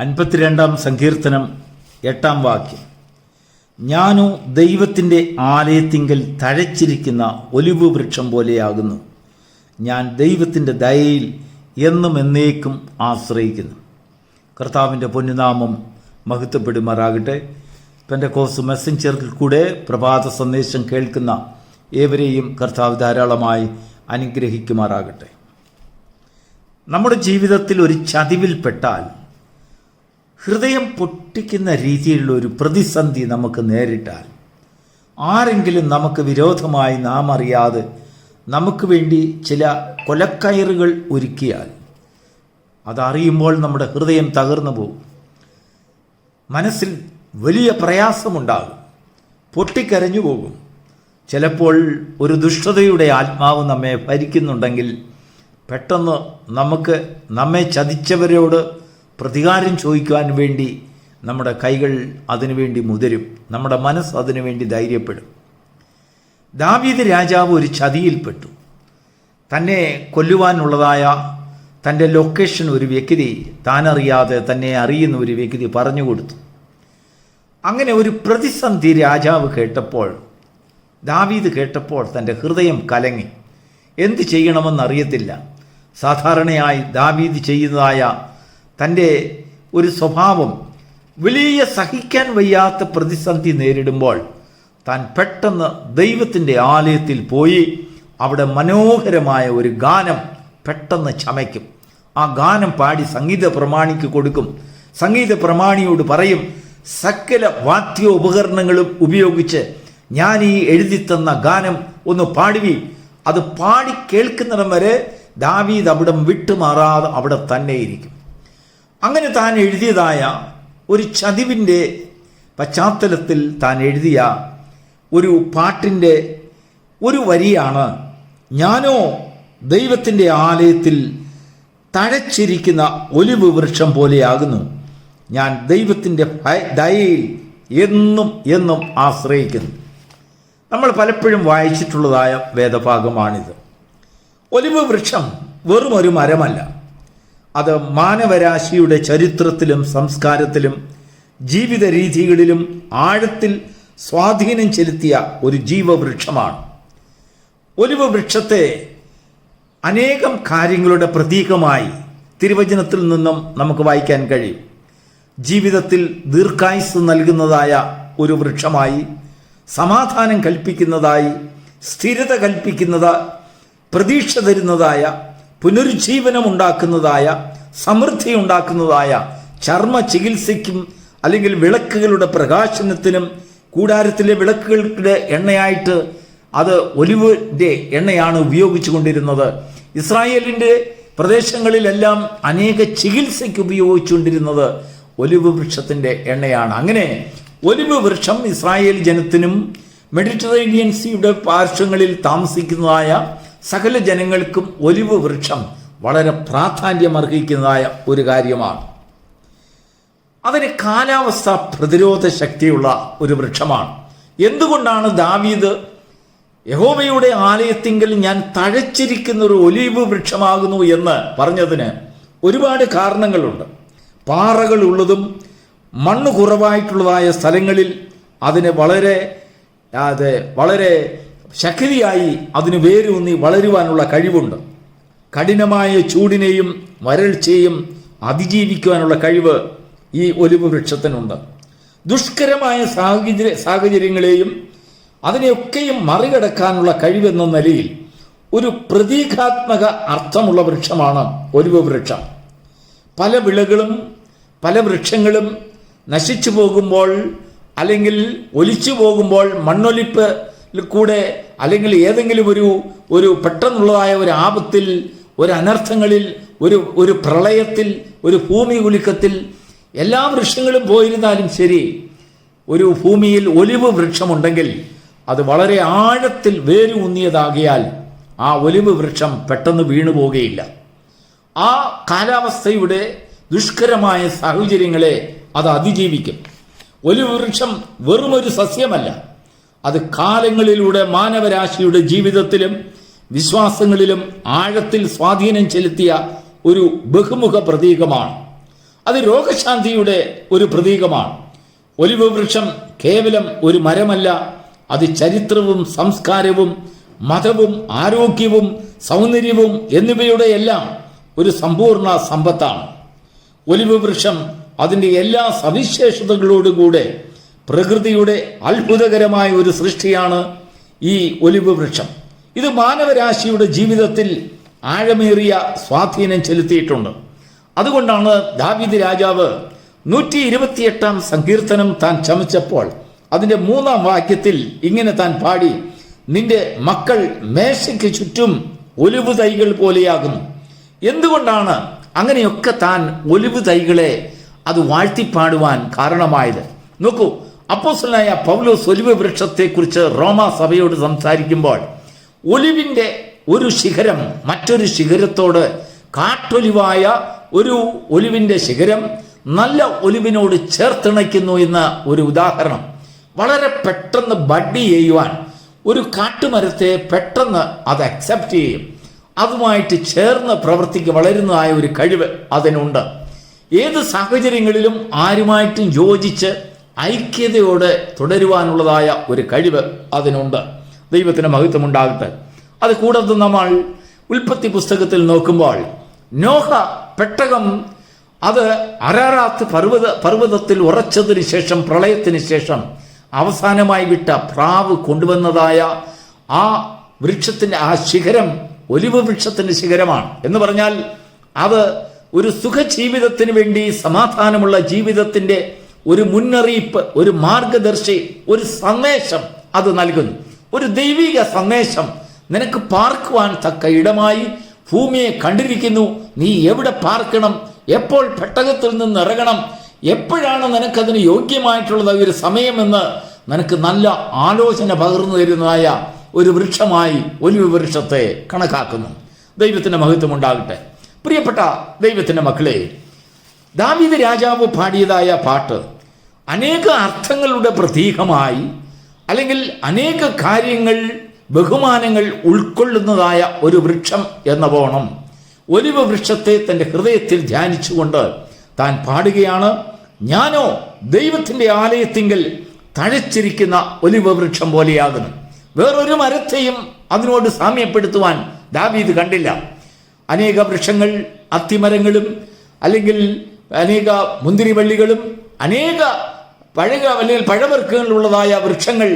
അൻപത്തിരണ്ടാം സങ്കീർത്തനം എട്ടാം വാക്യം. ഞാനോ ദൈവത്തിന്റെ ആലയത്തിങ്കൽ തഴച്ചിരിക്കുന്ന ഒലിവ് വൃക്ഷം പോലെയാകുന്നു. ഞാൻ ദൈവത്തിന്റെ ദയയിൽ എന്നും എന്നേക്കും ആശ്രയിക്കുന്നു. കർത്താവിന്റെ പൊന്നുനാമം മഹത്വപ്പെടുമാറാകട്ടെ. തന്റെ കോസ് മെസ്സഞ്ചറിൽ കൂടെ പ്രഭാത സന്ദേശം കേൾക്കുന്ന ഏവരെയും കർത്താവ് ധാരാളമായി അനുഗ്രഹിക്കുമാറാകട്ടെ. നമ്മുടെ ജീവിതത്തിൽ ഒരു ചതിവിൽപ്പെട്ടാൽ ഹൃദയം പൊട്ടിക്കുന്ന രീതിയിലുള്ള ഒരു പ്രതിസന്ധി നമുക്ക് നേരിട്ടാൽ ആരെങ്കിലും നമുക്ക് വിരോധമായി നാം അറിയാതെ നമുക്ക് വേണ്ടി ചില കൊലക്കയറുകൾ ഒരുക്കിയാൽ അതറിയുമ്പോൾ നമ്മുടെ ഹൃദയം തകർന്നു പോകും. മനസ്സിൽ വലിയ പ്രയാസമുണ്ടാകും. പൊട്ടിക്കരഞ്ഞു പോകും. ചിലപ്പോൾ ഒരു ദുഷ്ടതയുടെ ആത്മാവ് നമ്മെ ഭരിക്കുന്നുണ്ടെങ്കിൽ പെട്ടെന്ന് നമുക്ക് നമ്മെ ചതിച്ചവരോട് പ്രതികാരം ചോദിക്കുവാൻ വേണ്ടി നമ്മുടെ കൈകൾ അതിനുവേണ്ടി മുതിരും. നമ്മുടെ മനസ്സ് അതിനുവേണ്ടി ധൈര്യപ്പെടും. ദാവീദ് രാജാവ് ഒരു ചതിയിൽപ്പെട്ടു. തന്നെ കൊല്ലുവാനുള്ളതായ തന്റെ ലൊക്കേഷൻ ഒരു വ്യക്തി താനറിയാതെ തന്നെ അറിയുന്ന ഒരു വ്യക്തി പറഞ്ഞു കൊടുത്തു. അങ്ങനെ ഒരു പ്രതിസന്ധി രാജാവ് കേട്ടപ്പോൾ ദാവീദ് കേട്ടപ്പോൾ തന്റെ ഹൃദയം കലങ്ങി. എന്ത് ചെയ്യണമെന്നറിയത്തില്ല. സാധാരണയായി ദാവീദ് ചെയ്യുന്നതായ തന്റെ ഒരു സ്വഭാവം വലിയ സഹിക്കാൻ വയ്യാത്ത പ്രതിസന്ധി നേരിടുമ്പോൾ താൻ പെട്ടെന്ന് ദൈവത്തിന്റെ ആലയത്തിൽ പോയി അവിടെ മനോഹരമായ ഒരു ഗാനം പെട്ടെന്ന് ചമയ്ക്കും. ആ ഗാനം പാടി സംഗീത പ്രമാണിക്ക് കൊടുക്കും. സംഗീത പ്രമാണിയോട് പറയും സകല വാദ്യോപകരണങ്ങളും ഉപയോഗിച്ച് ഞാൻ ഈ എഴുതി തന്ന ഗാനം ഒന്ന് പാടുവി. അത് പാടി കേൾക്കുന്നിടം വരെ ദാവീദ് അവിടം വിട്ടുമാറാതെ അവിടെ തന്നെ ഇരിക്കും അങ്ങനെ താൻ എഴുതിയതായ ഒരു ചതിവിന്റെ പശ്ചാത്തലത്തിൽ താൻ എഴുതിയ ഒരു പാട്ടിന്റെ ഒരു വരിയാണ് ഞാനോ ദൈവത്തിന്റെ ആലയത്തിൽ തഴച്ചിരിക്കുന്ന ഒലിവ് വൃക്ഷം പോലെയാകുന്നു. ഞാൻ ദൈവത്തിന്റെ ദയയിൽ എന്നും എന്നും ആശ്രയിക്കുന്നു. നമ്മൾ പലപ്പോഴും വായിച്ചിട്ടുള്ളതായ വേദഭാഗമാണിത്. ഒലിവ് വൃക്ഷം വെറും ഒരു മരമല്ല. അത് മാനവരാശിയുടെ ചരിത്രത്തിലും സംസ്കാരത്തിലും ജീവിത രീതികളിലും ആഴത്തിൽ സ്വാധീനം ചെലുത്തിയ ഒരു ജീവവൃക്ഷമാണ്. ഒലിവ് വൃക്ഷത്തെ അനേകം കാര്യങ്ങളുടെ പ്രതീകമായി തിരുവചനത്തിൽ നിന്നും നമുക്ക് വായിക്കാൻ കഴിയും. ജീവിതത്തിൽ ദീർഘായുസ് നൽകുന്നതായ ഒരു വൃക്ഷമായി സമാധാനം കൽപ്പിക്കുന്നതായി സ്ഥിരത കൽപ്പിക്കുന്നത് പ്രതീക്ഷ തരുന്നതായ പുനരുജ്ജീവനം ഉണ്ടാക്കുന്നതായ സമൃദ്ധി ഉണ്ടാക്കുന്നതായ ചർമ്മ ചികിത്സയ്ക്കും അല്ലെങ്കിൽ വിളക്കുകളുടെ പ്രകാശനത്തിനും കൂടാരത്തിലെ വിളക്കുകളുടെ എണ്ണയായിട്ട് അത് ഒലിവിന്റെ എണ്ണയാണ് ഉപയോഗിച്ചു കൊണ്ടിരുന്നത് ഇസ്രായേലിന്റെ പ്രദേശങ്ങളിലെല്ലാം അനേക ചികിത്സയ്ക്ക് ഉപയോഗിച്ചുകൊണ്ടിരുന്നത് ഒലിവ് വൃക്ഷത്തിന്റെ എണ്ണയാണ്. അങ്ങനെ ഒലിവ് വൃക്ഷം ഇസ്രായേൽ ജനത്തിനും മെഡിറ്ററേനിയൻ സീയുടെ പാർശ്വങ്ങളിൽ താമസിക്കുന്നതായ സകല ജനങ്ങൾക്കും ഒലിവ് വൃക്ഷം വളരെ പ്രാധാന്യമർഹിക്കുന്നതായ ഒരു കാര്യമാണ്. അതിന് കാലാവസ്ഥ പ്രതിരോധ ശക്തിയുള്ള ഒരു വൃക്ഷമാണ്. എന്തുകൊണ്ടാണ് ദാവീദ് യഹോമയുടെ ആലയത്തിങ്കിൽ ഞാൻ തഴച്ചിരിക്കുന്ന ഒരു ഒലിവ് വൃക്ഷമാകുന്നു എന്ന് പറഞ്ഞതിന് ഒരുപാട് കാരണങ്ങളുണ്ട്. പാറകൾ ഉള്ളതും മണ്ണ് കുറവായിട്ടുള്ളതായ സ്ഥലങ്ങളിൽ അതിന് വളരെ അത് വളരെ ശക്തിയായി അതിന് വേരൂന്നി വളരുവാനുള്ള കഴിവുണ്ട്. കഠിനമായ ചൂടിനെയും വരൾച്ചയും അതിജീവിക്കുവാനുള്ള കഴിവ് ഈ ഒലിവ് വൃക്ഷത്തിനുണ്ട് ദുഷ്കരമായ സാഹചര്യ സാഹചര്യങ്ങളെയും അതിനെയൊക്കെയും മറികടക്കാനുള്ള കഴിവെന്ന നിലയിൽ ഒരു പ്രതീകാത്മക അർത്ഥമുള്ള വൃക്ഷമാണ് ഒലിവ് വൃക്ഷം പല വിളകളും പല വൃക്ഷങ്ങളും നശിച്ചു പോകുമ്പോൾ അല്ലെങ്കിൽ ഒലിച്ചു പോകുമ്പോൾ മണ്ണൊലിപ്പ് കൂടെ അല്ലെങ്കിൽ ഏതെങ്കിലും ഒരു ഒരു പെട്ടെന്നുള്ളതായ ഒരു ആപത്തിൽ ഒരു അനർത്ഥങ്ങളിൽ ഒരു ഒരു പ്രളയത്തിൽ ഒരു ഭൂമി കുലുക്കത്തിൽ എല്ലാ വൃക്ഷങ്ങളും പോയിരുന്നാലും ശരി ഒരു ഭൂമിയിൽ ഒലിവ് വൃക്ഷമുണ്ടെങ്കിൽ അത് വളരെ ആഴത്തിൽ വേരൂന്നിയതാകിയാൽ ആ ഒലിവ് വൃക്ഷം പെട്ടെന്ന് വീണു പോകുകയില്ല ആ കാലാവസ്ഥയുടെ ദുഷ്കരമായ സാഹചര്യങ്ങളെ അത് അതിജീവിക്കും. ഒലിവ് വൃക്ഷം വെറുമൊരു സസ്യമല്ല. അത് കാലങ്ങളിലൂടെ മാനവരാശിയുടെ ജീവിതത്തിലും വിശ്വാസങ്ങളിലും ആഴത്തിൽ സ്വാധീനം ചെലുത്തിയ ഒരു ബഹുമുഖ പ്രതീകമാണ്. അത് രോഗശാന്തിയുടെ ഒരു പ്രതീകമാണ്. ഒലിവ് വൃക്ഷം കേവലം ഒരു മരമല്ല. അത് ചരിത്രവും സംസ്കാരവും മതവും ആരോഗ്യവും സൗന്ദര്യവും എന്നിവയുടെ എല്ലാം ഒരു സമ്പൂർണ സമ്പത്താണ്. ഒലിവ് വൃക്ഷം അതിന്റെ എല്ലാ സവിശേഷതകളോടും കൂടെ പ്രകൃതിയുടെ അത്ഭുതകരമായ ഒരു സൃഷ്ടിയാണ് ഈ ഒലിവ് വൃക്ഷം. ഇത് മാനവരാശിയുടെ ജീവിതത്തിൽ ആഴമേറിയ സ്വാധീനം ചെലുത്തിയിട്ടുണ്ട്. അതുകൊണ്ടാണ് ദാവീദ് രാജാവ് നൂറ്റി ഇരുപത്തിയെട്ടാം സങ്കീർത്തനം താൻ ചമച്ചപ്പോൾ അതിന്റെ മൂന്നാം വാക്യത്തിൽ ഇങ്ങനെ താൻ പാടി നിന്റെ മക്കൾ മേശയ്ക്ക് ചുറ്റും ഒലിവ് തൈകൾ പോലെയാകുന്നു. എന്തുകൊണ്ടാണ് അങ്ങനെയൊക്കെ താൻ ഒലിവ് തൈകളെ അത് വാഴ്ത്തിപ്പാടുവാൻ കാരണമായത്? നോക്കൂ അപ്പോസ്റ്റലായ പൗലോസ് ഒലിവ് വൃക്ഷത്തെക്കുറിച്ച് റോമാ സഭയോട് സംസാരിക്കുമ്പോൾ ഒലിവിന്റെ ഒരു ശിഖരം മറ്റൊരു ശിഖരത്തോട് കാട്ടൊലിവായ ഒരു ഒലിവിന്റെ ശിഖരം നല്ല ഒലിവിനോട് ചേർത്തിണയ്ക്കുന്നു എന്ന ഒരു ഉദാഹരണം. വളരെ പെട്ടെന്ന് ബഡ്ഡി ചെയ്യുവാൻ ഒരു കാട്ടുമരത്തെ പെട്ടെന്ന് അത് അക്സെപ്റ്റ് ചെയ്യും. അതുമായിട്ട് ചേർന്ന് പ്രവർത്തിക്ക് വളരുന്നതായ ഒരു കഴിവ് അതിനുണ്ട്. ഏത് സാഹചര്യങ്ങളിലും ആരുമായിട്ടും യോജിച്ച് ഐക്യതയോടെ തുടരുവാനുള്ളതായ ഒരു കഴിവ് അതിനുണ്ട്. ദൈവത്തിന് മഹത്വമുണ്ടാകട്ടെ. അത് കൂടാതെ നമ്മൾ ഉൽപ്പത്തി പുസ്തകത്തിൽ നോക്കുമ്പോൾ നോഹ പെട്ടകം അത് അരാറാത്ത് പർവത പർവതത്തിൽ ഉറച്ചതിന് ശേഷം പ്രളയത്തിന് ശേഷം അവസാനമായി വിട്ട പ്രാവ് കൊണ്ടുവന്നതായ ആ വൃക്ഷത്തിന്റെ ആ ശിഖരം ഒലിവ് വൃക്ഷത്തിന്റെ ശിഖരമാണ്. എന്ന് പറഞ്ഞാൽ അത് ഒരു സുഖജീവിതത്തിന് വേണ്ടി സമാധാനമുള്ള ജീവിതത്തിന്റെ ഒരു മുന്നറിയിപ്പ് ഒരു മാർഗദർശി ഒരു സന്ദേശം അത് നൽകുന്നു. ഒരു ദൈവിക സന്ദേശം നിനക്ക് പാർക്കുവാൻ തക്ക ഇടമായി ഭൂമിയെ കണ്ടിരിക്കുന്നു നീ എവിടെ പാർക്കണം എപ്പോൾ പെട്ടകത്തിൽ നിന്ന് ഇറങ്ങണം എപ്പോഴാണ് നിനക്കതിന് യോഗ്യമായിട്ടുള്ളത് ഒരു സമയമെന്ന് നിനക്ക് നല്ല ആലോചന പകർന്നു തരുന്നതായ ഒരു വൃക്ഷമായി ഒലിവ് വൃക്ഷത്തെ കണക്കാക്കുന്നു. ദൈവത്തിന്റെ മഹത്വം ഉണ്ടാകട്ടെ. പ്രിയപ്പെട്ട ദൈവത്തിന്റെ മക്കളെ ദാവീദ് രാജാവ് പാടിയതായ പാട്ട് അനേക അർത്ഥങ്ങളുടെ പ്രതീകമായി അല്ലെങ്കിൽ അനേക കാര്യങ്ങൾ ബഹുമാനങ്ങൾ ഉൾക്കൊള്ളുന്നതായ ഒരു വൃക്ഷം എന്ന പോണം ഒലിവ് വൃക്ഷത്തെ തന്റെ ഹൃദയത്തിൽ ധ്യാനിച്ചുകൊണ്ട് താൻ പാടുകയാണ്. ഞാനോ ദൈവത്തിന്റെ ആലയത്തിങ്കിൽ തഴച്ചിരിക്കുന്ന ഒലിവ് വൃക്ഷം പോലെയാകുന്നു. വേറൊരു മരത്തെയും അതിനോട് സാമ്യപ്പെടുത്തുവാൻ ദാവീദ് കണ്ടില്ല. അനേക വൃക്ഷങ്ങൾ അത്തിമരങ്ങളും അല്ലെങ്കിൽ അനേക മുന്തിരിവള്ളികളും അനേക പഴക അല്ലെങ്കിൽ പഴവർഗങ്ങളുള്ളതായ വൃക്ഷങ്ങൾ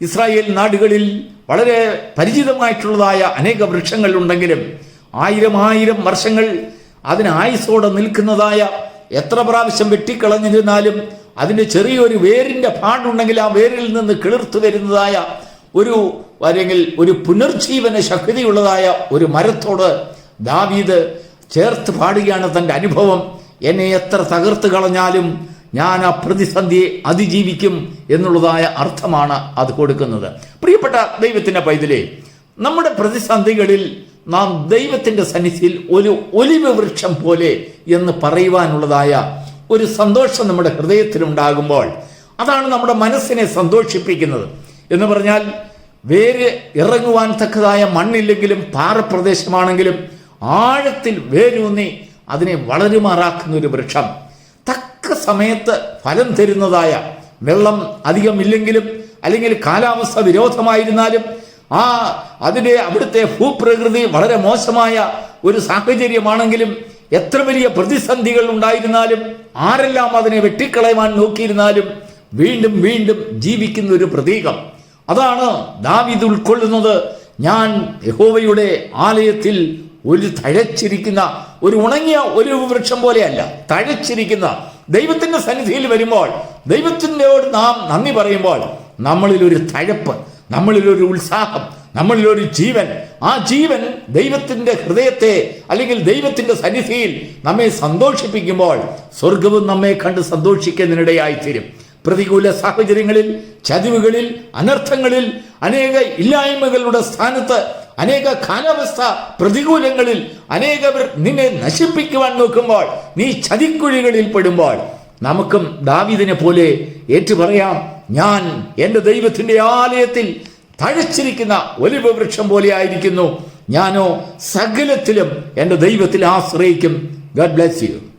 ഇസ്രായേൽ നാടുകളിൽ വളരെ പരിചിതമായിട്ടുള്ളതായ അനേക വൃക്ഷങ്ങൾ ഉണ്ടെങ്കിലും ആയിരം ആയിരം വർഷങ്ങൾ അതിന് ആയുസോടെ നിൽക്കുന്നതായ എത്ര പ്രാവശ്യം വെട്ടിക്കളഞ്ഞിരുന്നാലും അതിന്റെ ചെറിയൊരു വേരിന്റെ പാടുണ്ടെങ്കിൽ ആ വേരിൽ നിന്ന് കിളിർത്തു വരുന്നതായ ഒരു അല്ലെങ്കിൽ ഒരു പുനർജീവന ശക്തിയുള്ളതായ ഒരു മരത്തോട് ദാവീദ് ചേർത്ത് പാടുകയാണ് തന്റെ അനുഭവം. എന്നെ എത്ര തകർത്ത് കളഞ്ഞാലും ഞാൻ ആ പ്രതിസന്ധിയെ അതിജീവിക്കും എന്നുള്ളതായ അർത്ഥമാണ് അത് കൊടുക്കുന്നത്. പ്രിയപ്പെട്ട ദൈവത്തിന്റെ പൈതലേ നമ്മുടെ പ്രതിസന്ധികളിൽ നാം ദൈവത്തിന്റെ സന്നിധിയിൽ ഒരു ഒലിവ് വൃക്ഷം പോലെ എന്ന് പറയുവാനുള്ളതായ ഒരു സന്തോഷം നമ്മുടെ ഹൃദയത്തിലുണ്ടാകുമ്പോൾ അതാണ് നമ്മുടെ മനസ്സിനെ സന്തോഷിപ്പിക്കുന്നത്. എന്ന് പറഞ്ഞാൽ വേര് ഇറങ്ങുവാൻ തക്കതായ മണ്ണില്ലെങ്കിലും പാറപ്രദേശമാണെങ്കിലും ആഴത്തിൽ വേരൂന്നി അതിനെ വളരുമാറാക്കുന്ന ഒരു വൃക്ഷം. തക്ക സമയത്ത് ഫലം തരുന്നതായ വെള്ളം അധികം ഇല്ലെങ്കിലും അല്ലെങ്കിൽ കാലാവസ്ഥ വിരോധമായിരുന്നാലും ആ അതിന്റെ അവിടുത്തെ ഭൂപ്രകൃതി വളരെ മോശമായ ഒരു സാഹചര്യമാണെങ്കിലും എത്ര വലിയ പ്രതിസന്ധികൾ ഉണ്ടായിരുന്നാലും ആരെല്ലാം അതിനെ വെട്ടിക്കളയുവാൻ നോക്കിയിരുന്നാലും വീണ്ടും വീണ്ടും ജീവിക്കുന്ന ഒരു പ്രതീകം. അതാണ് ദാവിദ് ഉൾക്കൊള്ളുന്നത്. ഞാൻ യഹോവയുടെ ആലയത്തിൽ ഒരു തഴച്ചിരിക്കുന്ന ഒരു ഉണങ്ങിയ ഒരു വൃക്ഷം പോലെയല്ല തഴച്ചിരിക്കുന്ന ദൈവത്തിന്റെ സന്നിധിയിൽ വരുമ്പോൾ ദൈവത്തിന്റെയോട് നാം നന്ദി പറയുമ്പോൾ നമ്മളിലൊരു തഴപ്പ് നമ്മളിലൊരു ഉത്സാഹം നമ്മളിലൊരു ജീവൻ. ആ ജീവൻ ദൈവത്തിന്റെ ഹൃദയത്തെ അല്ലെങ്കിൽ ദൈവത്തിന്റെ സന്നിധിയിൽ നമ്മെ സന്തോഷിപ്പിക്കുമ്പോൾ സ്വർഗവും നമ്മെ കണ്ട് സന്തോഷിക്കുന്നതിനിടയായിത്തീരും. പ്രതികൂല സാഹചര്യങ്ങളിൽ ചതിവുകളിൽ അനർത്ഥങ്ങളിൽ അനേക ഇല്ലായ്മകളുടെ സ്ഥാനത്ത് അനേക കാലാവസ്ഥ പ്രതികൂലങ്ങളിൽ അനേകവർ നിന്നെ നശിപ്പിക്കുവാൻ നോക്കുമ്പോൾ നീ ചതിക്കുഴികളിൽ പെടുമ്പോൾ നമുക്കും ദാവിദിനെ പോലെ ഏറ്റുപറയാം. ഞാൻ എന്റെ ദൈവത്തിന്റെ ആലയത്തിൽ തഴച്ചിരിക്കുന്ന ഒലിവ് വൃക്ഷം പോലെ ആയിരിക്കുന്നു. ഞാനോ സകലത്തിലും എന്റെ ദൈവത്തിൽ ആശ്രയിക്കും. Garh bless you